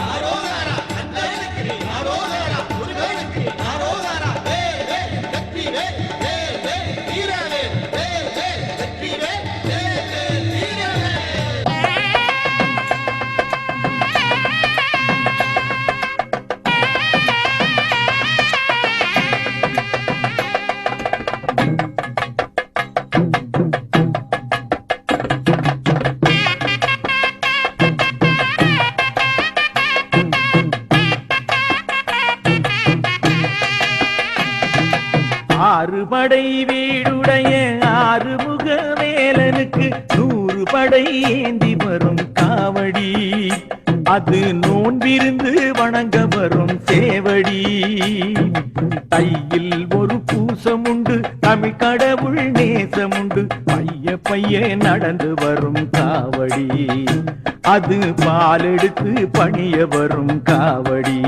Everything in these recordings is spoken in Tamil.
ಯಾರೋ படை வீடுடைய ஆறுமுக வேலனுக்கு நூறு படை ஏந்தி வரும் காவடி. அது நோன்பிருந்து வணங்க வரும் சேவடி. கையில் ஒரு பூசம் உண்டு தமிழ் கடவுள் நேசம் உண்டு பைய பைய நடந்து வரும் காவடி. அது பால் எடுத்து பணிய வரும் காவடி.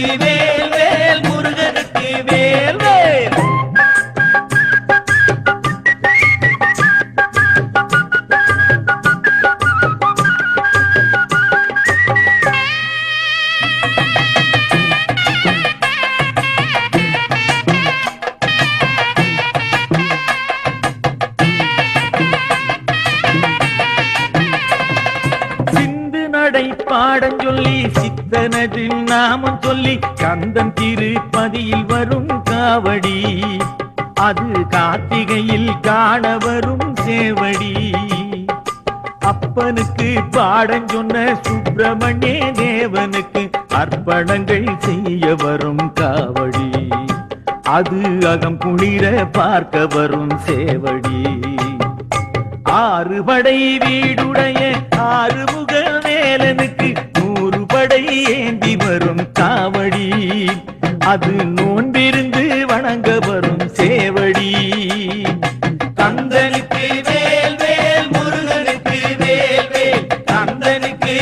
கந்தனுக்கு சிந்து பாடஞ்சொல்லி பாடம் சித்தனது நாமம் சொல்லி கந்தன் திருப்பதியில் வரும் காவடி. அது கார்த்திகையில் காண வரும் சேவடி. அப்பனுக்கு பாடஞ்சொன்ன சுப்பிரமணிய தேவனுக்கு அர்ப்பணங்கள் செய்ய வரும் காவடி. அது அகம் குளிர பார்க்க வரும் சேவடி. ஆறுபடை வீடுடைய ஆறுமுக அது நோன்பிருந்து வணங்க வரும் சேவடி. கந்தனுக்கு வேல் வேல் முருகனுக்கு வேல் வேல். கந்தனுக்கு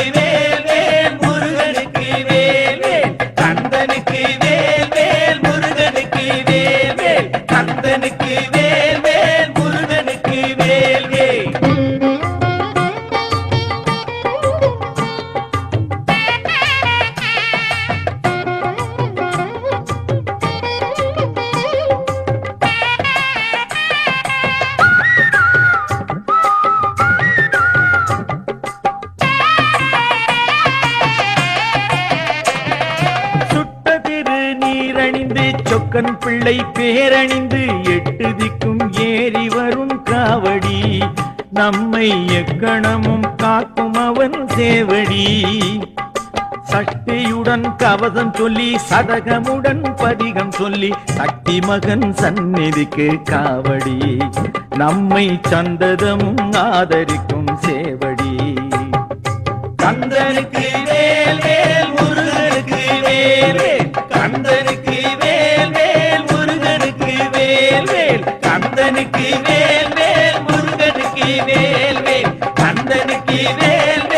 கண் பிள்ளை பேரணிந்து எட்டு திக்கும் ஏறி வரும் காவடி. நம்மை எக்கணமும் காக்கும் அவன் சேவடி. சக்தியுடன் கவசம் சொல்லி சதகமுடன் பதிகம் சொல்லி சக்தி மகன் சந்நிதிக்கு காவடி. நம்மை சந்ததமும் ஆதரிக்கும் சேவடி. கந்தனுக்கு மேலே வேல் வேல் முருகனுக்கு வேல் வேல் கந்தனுக்கு வேல் வேல்